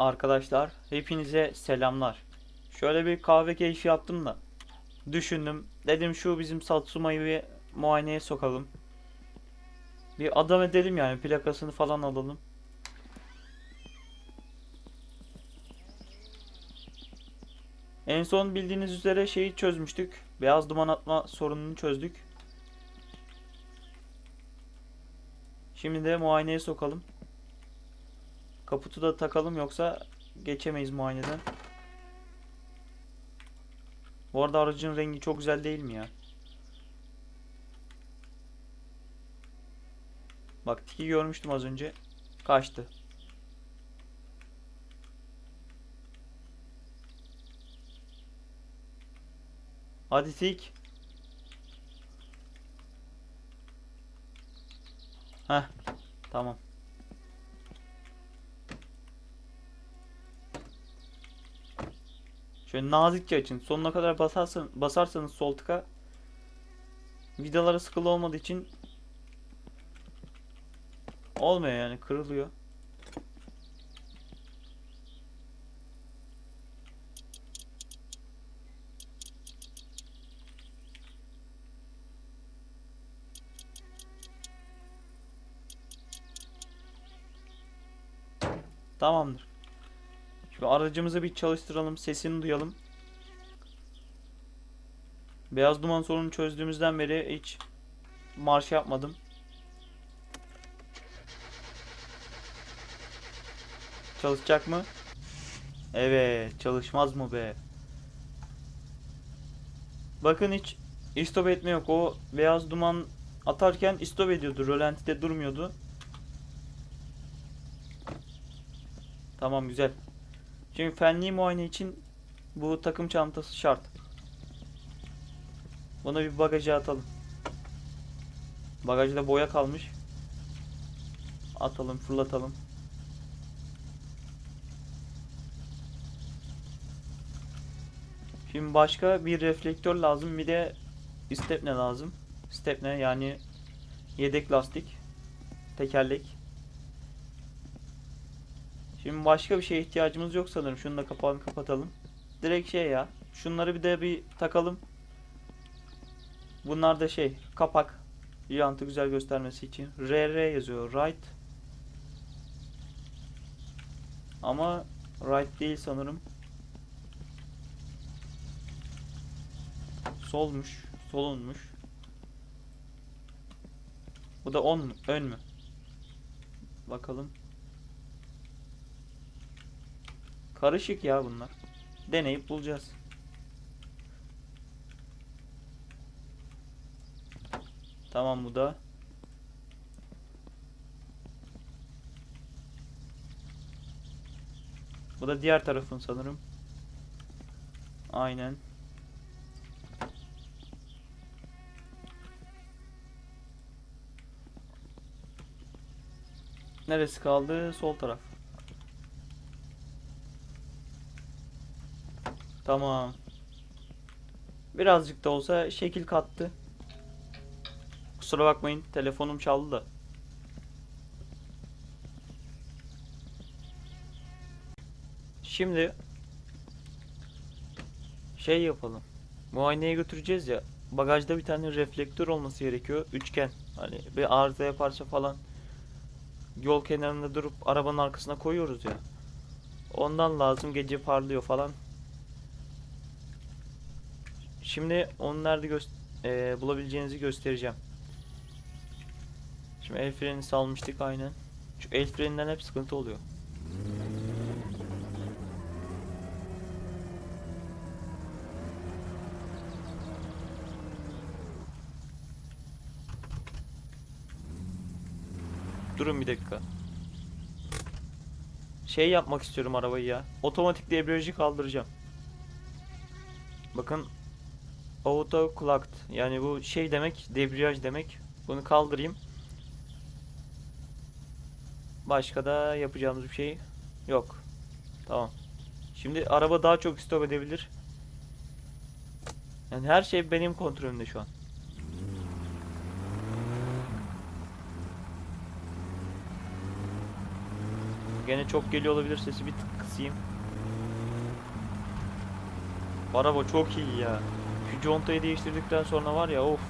Arkadaşlar hepinize selamlar. Şöyle bir kahve keyfi yaptım da düşündüm. Dedim şu bizim Satsuma'yı bir muayeneye sokalım. Bir adam edelim yani plakasını falan alalım. En son bildiğiniz üzere şeyi çözmüştük. Beyaz duman atma sorununu çözdük. Şimdi de muayeneye sokalım. Kaputu da takalım yoksa geçemeyiz muayeneden. Bu arada aracın rengi çok güzel değil mi ya? Bak tiki görmüştüm az önce. Kaçtı. Hadi tik. Heh. Tamam. Şöyle nazikçe açın. Sonuna kadar basarsan, basarsanız sol tıka vidalara sıkılı olmadığı için olmuyor yani kırılıyor. Tamamdır. Aracımızı bir çalıştıralım, sesini duyalım. Beyaz duman sorununu çözdüğümüzden beri hiç marş yapmadım. Çalışacak mı? Evet, çalışmaz mı be? Bakın hiç istop etme yok. O beyaz duman atarken istop ediyordu. Rölantide durmuyordu. Tamam güzel. Şimdi fenli muayene için bu takım çantası şart. Bunu bir bagaja atalım. Bagajda boya kalmış. Atalım, fırlatalım. Şimdi başka bir reflektör lazım, bir de stepne lazım. Stepne yani yedek lastik, tekerlek. Şimdi başka bir şeye ihtiyacımız yok sanırım. Şunu da kapağını kapatalım. Direkt şey ya. Şunları bir de bir takalım. Bunlar da şey kapak. Jantı güzel göstermesi için. RR yazıyor. Right. Ama right değil sanırım. Solmuş. Solunmuş. Bu da on mu? Ön mü? Bakalım. Karışık ya bunlar. Deneyip bulacağız. Tamam bu da. Bu da diğer tarafın sanırım. Aynen. Neresi kaldı? Sol taraf. Tamam. Birazcık da olsa şekil kattı. Kusura bakmayın telefonum çaldı da. Şimdi şey yapalım. Muayeneye götüreceğiz ya. Bagajda bir tane reflektör olması gerekiyor. Üçgen. Hani bir arızaya parça falan yol kenarında durup arabanın arkasına koyuyoruz ya. Ondan lazım. Gece parlıyor falan. Şimdi nerede gö- e, bulabileceğinizi göstereceğim. Şimdi el freni salmıştık aynen. Şu el freninden hep sıkıntı oluyor. Durun bir dakika. Şey yapmak istiyorum arabayı ya. Otomatik debriyajı kaldıracağım. Bakın Auto clocked. Yani bu şey demek, debriyaj demek. Bunu kaldırayım. Başka da yapacağımız bir şey yok. Tamam. Şimdi araba daha çok stop edebilir. Yani her şey benim kontrolümde şu an. Gene çok geliyor olabilir sesi bir tık kısayım. Araba çok iyi ya. Şu contayı değiştirdikten sonra var ya of.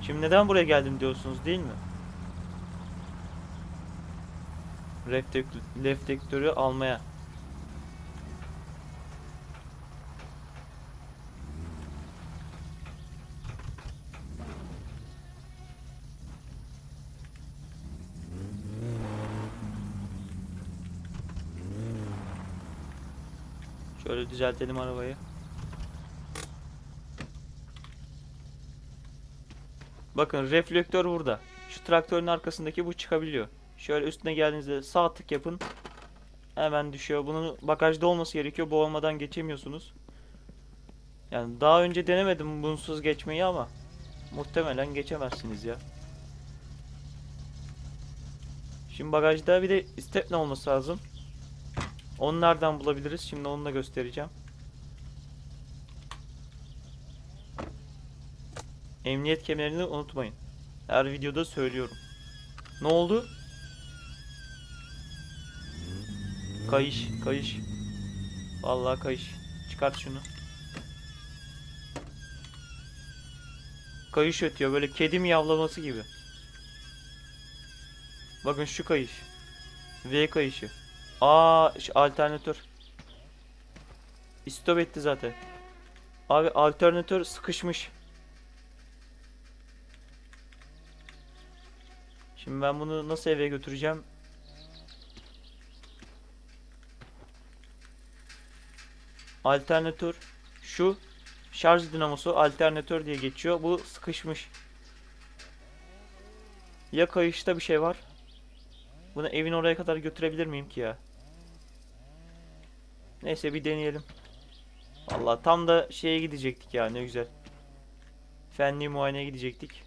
Şimdi neden buraya geldim diyorsunuz değil mi? Reflekt- Reflektörü almaya. Şöyle düzeltelim arabayı. Bakın reflektör burada. Şu traktörün arkasındaki bu çıkabiliyor. Şöyle üstüne geldiğinizde sağ tık yapın. Hemen düşüyor. Bunun bagajda olması gerekiyor. Bu olmadan geçemiyorsunuz. Yani daha önce denemedim bunsuz geçmeyi ama muhtemelen geçemezsiniz ya. Şimdi bagajda bir de stepne olması lazım. Onu nereden bulabiliriz? Şimdi onu da göstereceğim. Emniyet kemerini unutmayın. Her videoda söylüyorum. Ne oldu? Kayış, kayış. Vallahi kayış. Çıkart şunu. Kayış ötüyor böyle kedi miyavlaması gibi. Bakın şu kayış. V kayışı. Aa, alternatör. İstop etti zaten. Abi alternatör sıkışmış. Şimdi ben bunu nasıl eve götüreceğim? Alternatör şu şarj dinamosu alternatör diye geçiyor. Bu sıkışmış. Ya kayışta bir şey var. Bunu evin oraya kadar götürebilir miyim ki ya? Neyse bir deneyelim. Vallahi tam da şeye gidecektik ya ne güzel. Fenli muayeneye gidecektik.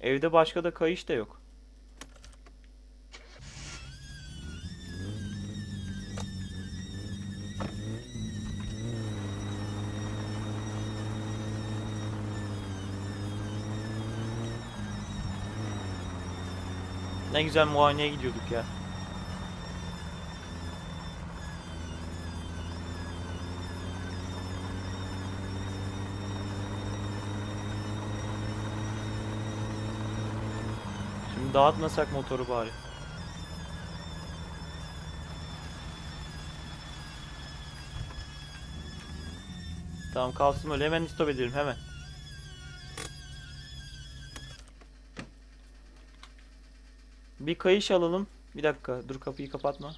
Evde başka da kayış da yok. Ne güzel muayeneye gidiyorduk ya. Dağıtmasak motoru bari. Tamam kalsın öyle hemen stop edelim hemen. Bir kayış alalım. Bir dakika dur kapıyı kapatma.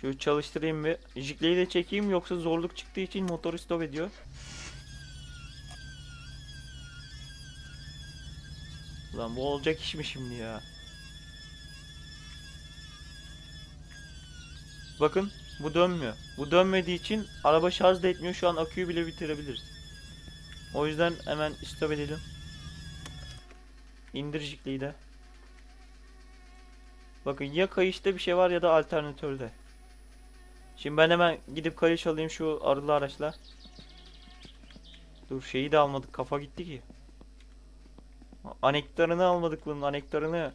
Şu çalıştırayım bir. Jikleyi de çekeyim yoksa zorluk çıktığı için motoru stop ediyor. Ulan bu olacak iş mi şimdi ya? Bakın bu dönmüyor. Bu dönmediği için araba şarj da etmiyor. Şu an aküyü bile bitirebiliriz. O yüzden hemen stop edelim. İndir jikliyi de. Bakın ya kayışta bir şey var ya da alternatörde. Şimdi ben hemen gidip kayış alayım şu arılı araçla. Dur şeyi de almadık kafa gitti ki. Anektarını almadık bunun anektarını.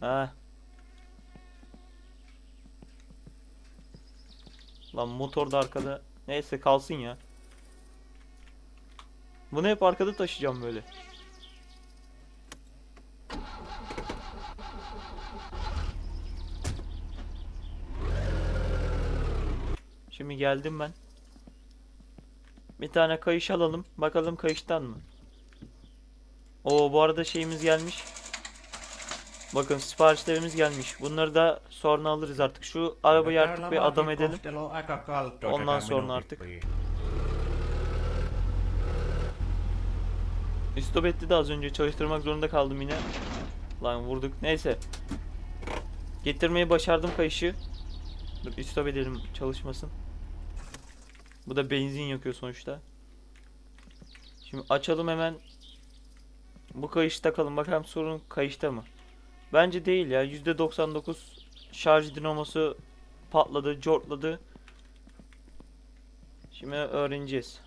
Ha. Lan motor da arkada. Neyse kalsın ya. Bunu hep arkada taşıyacağım böyle. Şimdi geldim ben. Bir tane kayış alalım. Bakalım kayıştan mı? Oo bu arada şeyimiz gelmiş. Bakın siparişlerimiz gelmiş. Bunları da sonra alırız artık. Şu arabayı artık bir adam edelim. Ondan sonra artık. Stop etti de az önce çalıştırmak zorunda kaldım yine. Lan vurduk. Neyse. Getirmeyi başardım kayışı. Dur stop edelim çalışmasın. Bu da benzin yakıyor sonuçta. Şimdi açalım hemen. Bu kayışı takalım. Bakalım sorun kayışta mı? Bence değil ya. %99 şarj dinamosu patladı, cortladı. Şimdi öğreneceğiz.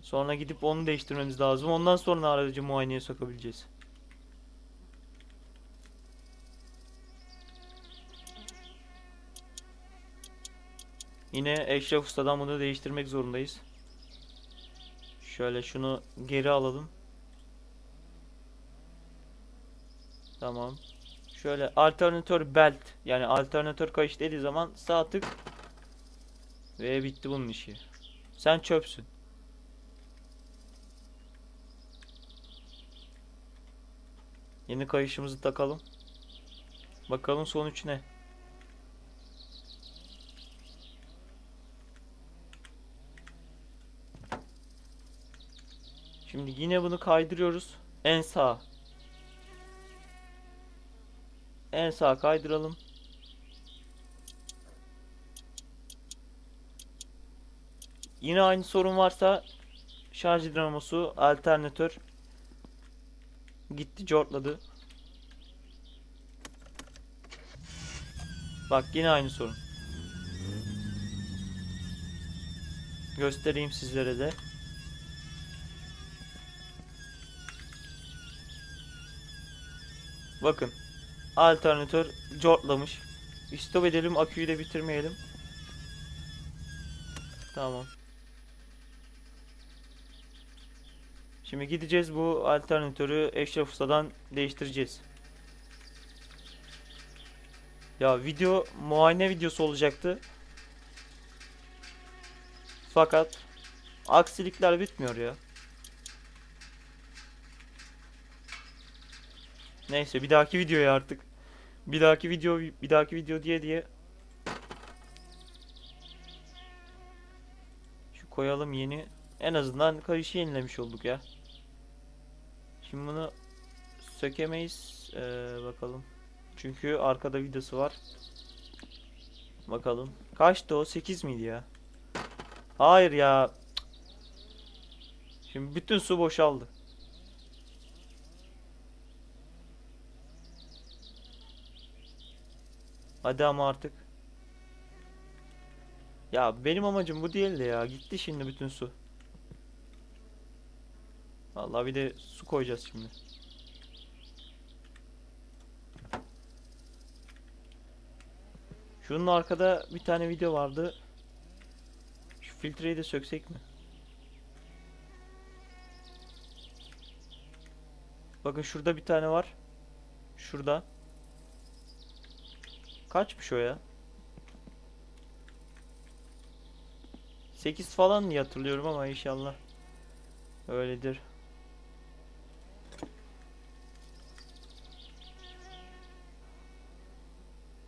Sonra gidip onu değiştirmemiz lazım. Ondan sonra aracı muayeneye sokabileceğiz. Yine Eşref Usta'dan bunu değiştirmek zorundayız. Şöyle şunu geri alalım. Tamam. Şöyle alternatör belt yani alternatör kayış dediği zaman sağ tık ve bitti bunun işi. Sen çöpsün. Yeni kayışımızı takalım. Bakalım sonuç ne? Şimdi yine bunu kaydırıyoruz. En sağ. En sağ kaydıralım. Yine aynı sorun varsa şarj dinamosu, alternatör gitti cortladı. Bak yine aynı sorun. Göstereyim sizlere de. Bakın. Alternatör cortlamış. Stop edelim aküyü de bitirmeyelim. Tamam. Şimdi gideceğiz bu alternatörü Eşref Usta'dan değiştireceğiz. Ya video muayene videosu olacaktı. Fakat aksilikler bitmiyor ya. Neyse bir dahaki videoya artık. Bir dahaki video bir dahaki video diye diye. Şu koyalım yeni. En azından kayışı yenilemiş olduk ya. Şimdi bunu sökemeyiz. Ee, bakalım. Çünkü arkada videosu var. Bakalım. Kaçtı o? 8 miydi ya? Hayır ya. Şimdi bütün su boşaldı. Hadi ama artık. Ya benim amacım bu değildi ya. Gitti şimdi bütün su. Vallahi bir de su koyacağız şimdi. Şunun arkada bir tane video vardı. Şu filtreyi de söksek mi? Bakın şurada bir tane var. Şurada. Kaçmış o ya? 8 falan diye hatırlıyorum ama inşallah öyledir.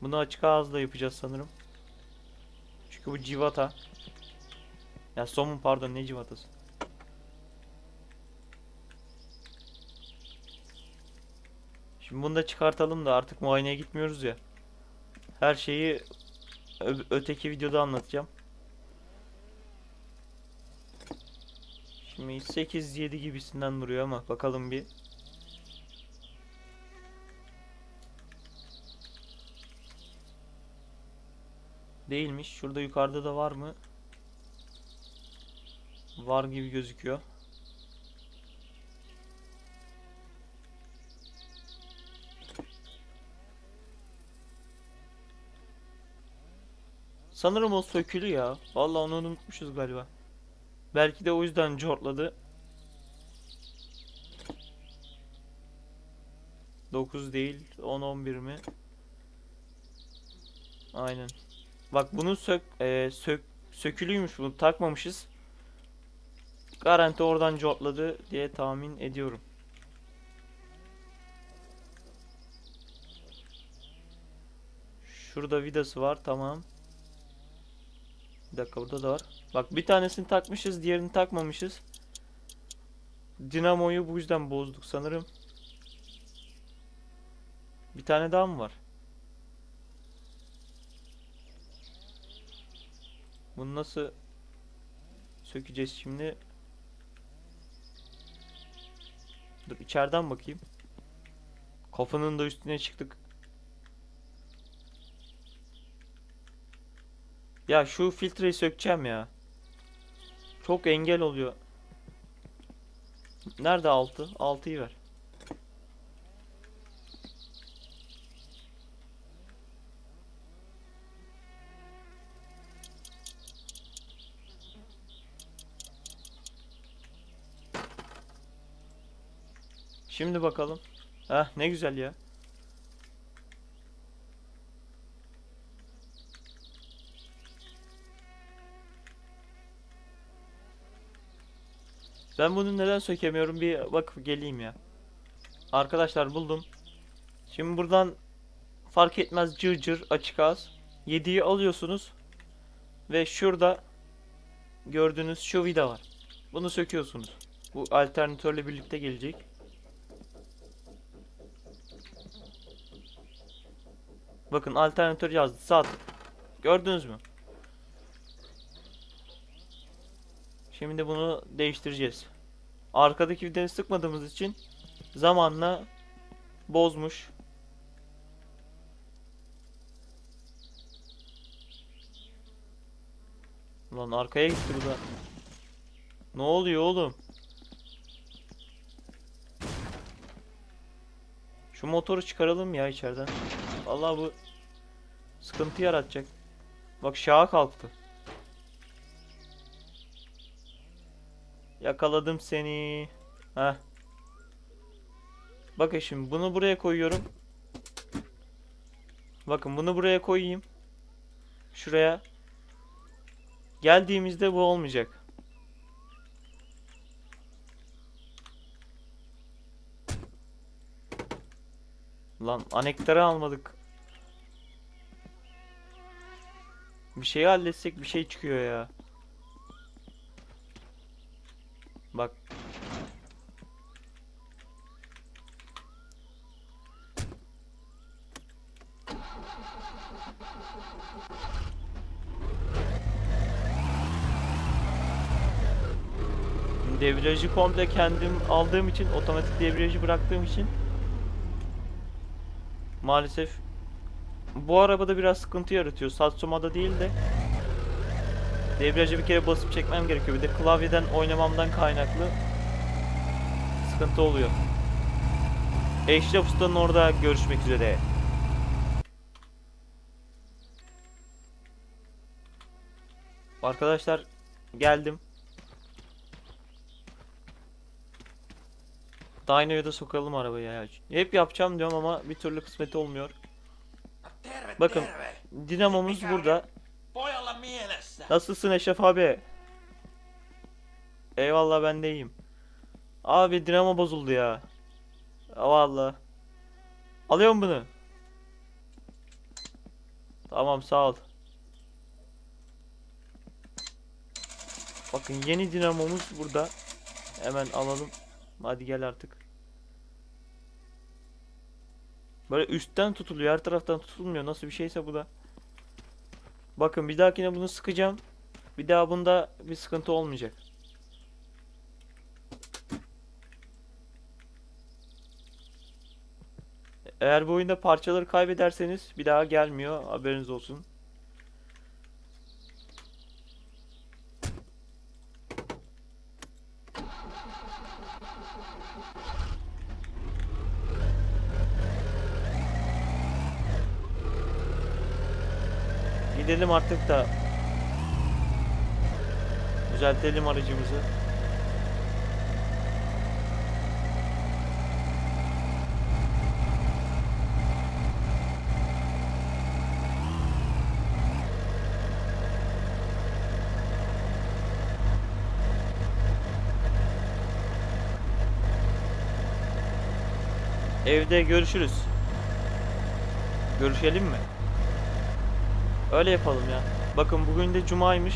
Bunu açık ağızla yapacağız sanırım. Çünkü bu civata. Ya somun pardon ne civatası? Şimdi bunu da çıkartalım da artık muayeneye gitmiyoruz ya. Her şeyi öteki videoda anlatacağım. Şimdi 8-7 gibisinden duruyor ama bakalım bir. Değilmiş. Şurada yukarıda da var mı? Var gibi gözüküyor. Sanırım o sökülü ya. Vallahi onu unutmuşuz galiba. Belki de o yüzden cortladı. 9 değil, 10 11 mi? Aynen. Bak bunu sök e, sök sökülüymüş bunu takmamışız. Garanti oradan cortladı diye tahmin ediyorum. Şurada vidası var tamam. Bir dakika burada da var. Bak bir tanesini takmışız diğerini takmamışız. Dinamoyu bu yüzden bozduk sanırım. Bir tane daha mı var? Bunu nasıl sökeceğiz şimdi? Dur içeriden bakayım. Kafanın da üstüne çıktık. Ya şu filtreyi sökeceğim ya. Çok engel oluyor. Nerede altı? Altıyı ver. Şimdi bakalım. Heh ne güzel ya. Ben bunu neden sökemiyorum bir bakıp geleyim ya. Arkadaşlar buldum. Şimdi buradan fark etmez cır cır açık ağız. 7'yi alıyorsunuz. Ve şurada gördüğünüz şu vida var. Bunu söküyorsunuz. Bu alternatörle birlikte gelecek. Bakın alternatör yazdı. Sağ. Gördünüz mü? Şimdi bunu değiştireceğiz. Arkadaki vidayı sıkmadığımız için zamanla bozmuş. Ulan arkaya gitti bu da. Ne oluyor oğlum? Şu motoru çıkaralım ya içeriden. Vallahi bu sıkıntı yaratacak. Bak şaha kalktı. Yakaladım seni. Heh. Bakın şimdi bunu buraya koyuyorum. Bakın bunu buraya koyayım. Şuraya. Geldiğimizde bu olmayacak. Lan anektarı almadık. Bir şeyi halletsek bir şey çıkıyor ya. Bak. Debriyajı komple kendim aldığım için, otomatik debriyajı bıraktığım için maalesef bu arabada biraz sıkıntı yaratıyor. Satsuma'da değil de debriyaja bir kere basıp çekmem gerekiyor. Bir de klavyeden oynamamdan kaynaklı sıkıntı oluyor. Eşref Usta'nın orada görüşmek üzere. Arkadaşlar geldim. Dyno'ya da sokalım arabayı ya. Hep yapacağım diyorum ama bir türlü kısmeti olmuyor. Bakın dinamomuz burada. Pojalla mielessä. Nasılsın Eşref abi? Eyvallah ben de iyiyim. Abi dinamo bozuldu ya. Vallahi. Alıyorum bunu. Tamam sağ ol. Bakın yeni dinamomuz burada. Hemen alalım. Hadi gel artık. Böyle üstten tutuluyor. Her taraftan tutulmuyor. Nasıl bir şeyse bu da. Bakın bir dahakine bunu sıkacağım. Bir daha bunda bir sıkıntı olmayacak. Eğer bu oyunda parçaları kaybederseniz bir daha gelmiyor. Haberiniz olsun. Gidelim artık da düzeltelim aracımızı. Evde görüşürüz. Görüşelim mi? Öyle yapalım ya. Bakın bugün de cumaymış.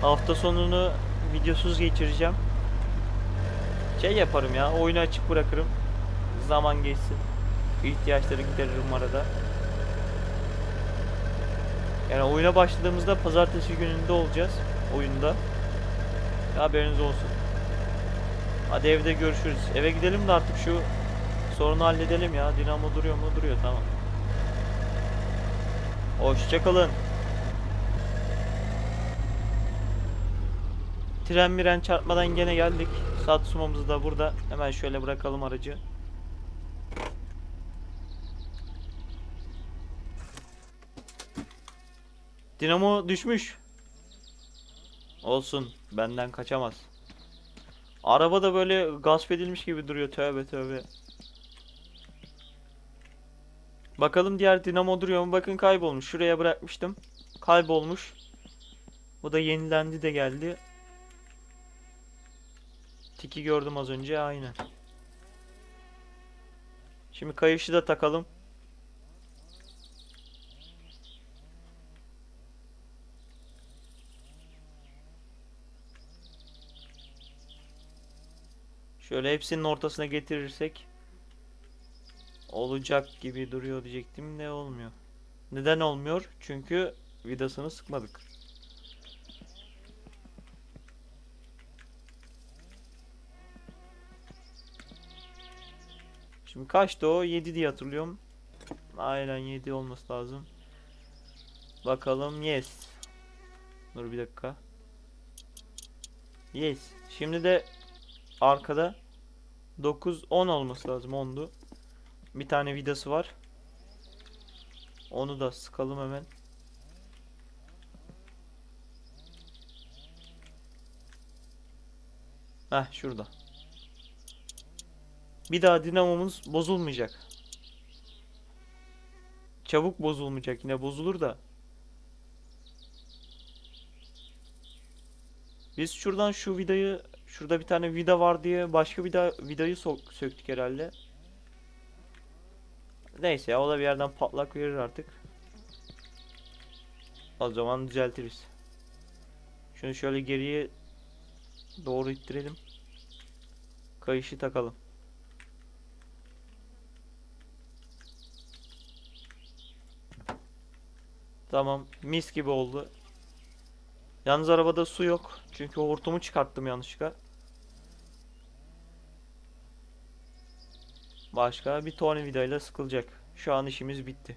Hafta sonunu videosuz geçireceğim. Şey yaparım ya, oyunu açık bırakırım. Zaman geçsin. İhtiyaçları gideririm arada. Yani oyuna başladığımızda pazartesi gününde olacağız oyunda. Haberiniz olsun. Hadi evde görüşürüz. Eve gidelim de artık şu sorunu halledelim ya. Dinamo duruyor mu? Duruyor tamam. Hoşçakalın. Tren miren çarpmadan gene geldik. Satsumamızı da burada. Hemen şöyle bırakalım aracı. Dinamo düşmüş. Olsun. Benden kaçamaz. Araba da böyle gasp edilmiş gibi duruyor. Tövbe tövbe. Bakalım diğer dinamo duruyor mu? Bakın kaybolmuş. Şuraya bırakmıştım. Kaybolmuş. Bu da yenilendi de geldi. Tiki gördüm az önce. Aynen. Şimdi kayışı da takalım. Şöyle hepsinin ortasına getirirsek olacak gibi duruyor diyecektim de olmuyor. Neden olmuyor? Çünkü vidasını sıkmadık. Şimdi kaçtı o? 7 diye hatırlıyorum. Aynen 7 olması lazım. Bakalım yes. Dur bir dakika. Yes. Şimdi de arkada 9 10 olması lazım 10'du. Bir tane vidası var. Onu da sıkalım hemen. Heh şurada. Bir daha dinamomuz bozulmayacak. Çabuk bozulmayacak. Yine bozulur da. Biz şuradan şu vidayı şurada bir tane vida var diye başka vida vidayı sok- söktük herhalde. Neyse ya o da bir yerden patlak verir artık. O zaman düzeltiriz. Şunu şöyle geriye doğru ittirelim. Kayışı takalım. Tamam, mis gibi oldu. Yalnız arabada su yok. Çünkü hortumu çıkarttım yanlışlıkla. Başka bir tornavidayla sıkılacak. Şu an işimiz bitti.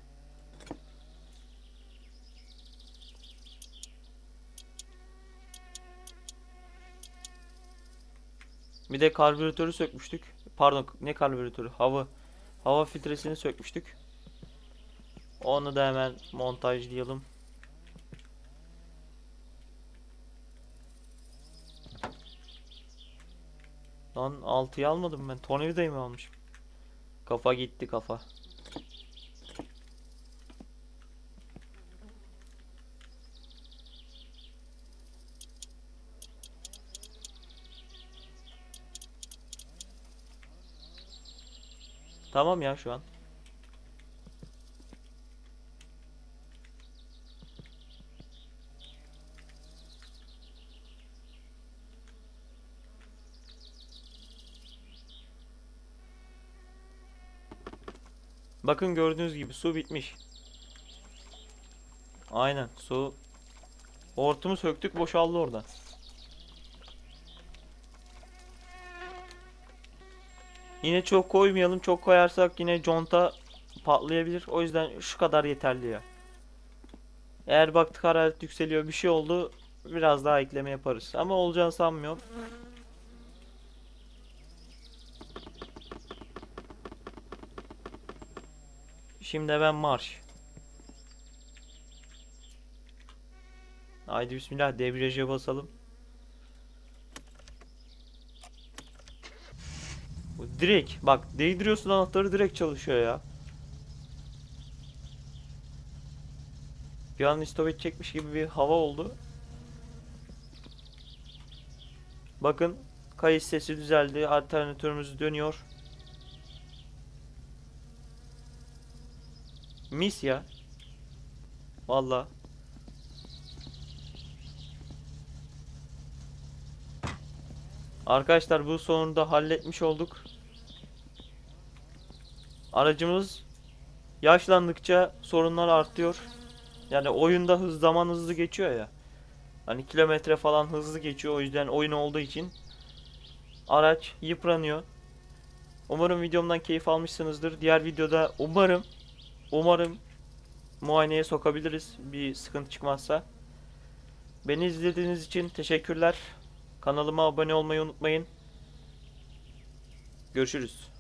Bir de karbüratörü sökmüştük. Pardon, ne karbüratörü? Hava hava filtresini sökmüştük. Onu da hemen montajlayalım. Lan 6'yı almadım ben. Tornavidayı mı almışım? Kafa gitti kafa. Tamam ya şu an. Bakın gördüğünüz gibi su bitmiş. Aynen su. Hortumu söktük boşaldı orada. Yine çok koymayalım. Çok koyarsak yine conta patlayabilir. O yüzden şu kadar yeterli ya. Eğer baktık hararet yükseliyor bir şey oldu. Biraz daha ekleme yaparız. Ama olacağını sanmıyorum. Şimdi ben marş. Haydi bismillah debriyaja basalım. Bu direkt bak değdiriyorsun anahtarı direkt çalışıyor ya. Bir an istop çekmiş gibi bir hava oldu. Bakın kayış sesi düzeldi. Alternatörümüz dönüyor. Mis ya. Valla. Arkadaşlar bu sonunda halletmiş olduk. Aracımız yaşlandıkça sorunlar artıyor. Yani oyunda hız zaman hızlı geçiyor ya. Hani kilometre falan hızlı geçiyor. O yüzden oyun olduğu için araç yıpranıyor. Umarım videomdan keyif almışsınızdır. Diğer videoda umarım Umarım muayeneye sokabiliriz bir sıkıntı çıkmazsa. Beni izlediğiniz için teşekkürler. Kanalıma abone olmayı unutmayın. Görüşürüz.